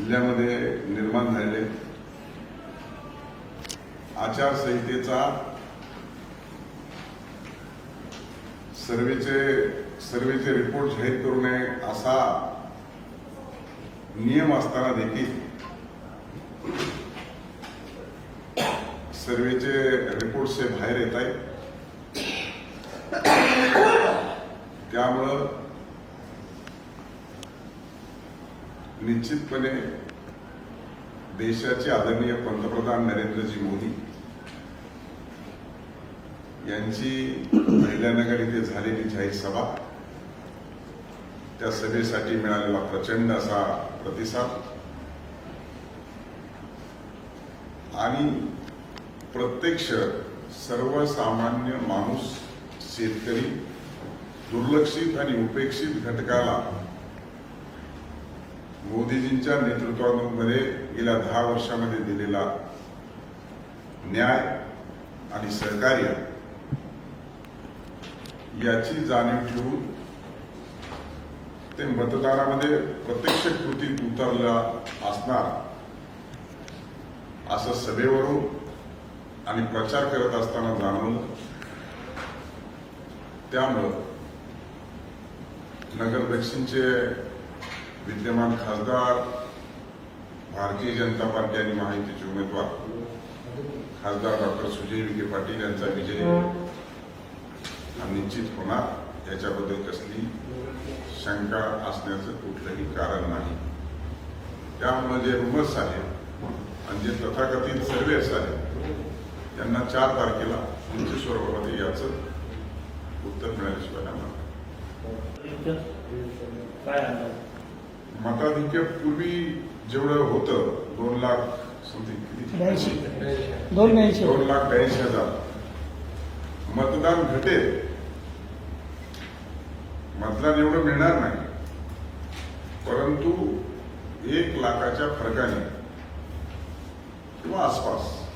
जिल्ह्यामध्ये निर्माण झालेले आचारसंहितेचा सर्वेचे सर्वेचे रिपोर्ट जाहीर करू नये असा नियम असताना देखील सर्वेचे रिपोर्ट्स हे बाहेर येत आहेत. त्यामुळं निश्चितपणे देशाचे आदरणीय पंतप्रधान नरेंद्रजी मोदी यांची अहिल्यानगर इथे झालेली जाहीर सभा त्या सभेसाठी मिळालेला प्रचंड असा प्रतिसाद आणि प्रत्यक्ष सर्वसामान्य माणूस शेतकरी दुर्लक्षित आणि उपेक्षित घटकाला मोदीजींच्या नेतृत्वामध्ये गेल्या दहा वर्षामध्ये दिलेला न्याय आणि सहकार्य याची जाणीव ठेवून ते मतदानामध्ये प्रत्यक्ष कृतीत उतरला असणार असं सभेवरून आणि प्रचार करत असताना जाणवलं त्यामुळं नगर दक्षिणचे विद्यमान खासदार भारतीय जनता पार्टी आणि महायुतीचे उमेदवार. खासदार डॉक्टर सुजय विखे पाटील यांचा विजय हा निश्चित होणार याच्याबद्दल कसली शंका असण्याचं कुठलंही कारण नाही. त्यामुळे जे रुमर्स आहेत आणि जे तथाकथित सर्वेस आहे त्यांना चार तारखेला उंच स्वरूपामध्ये याचं उत्तर मिळाल्याशिवाय काय मताधिक्य पूर्वी जेवढं होतं दोन लाख दोन लाख ब्याऐंशी हजार. मतदान घटेल. मतदान एवढं मिळणार नाही. परंतु एक लाखाच्या फरकाने किंवा आसपास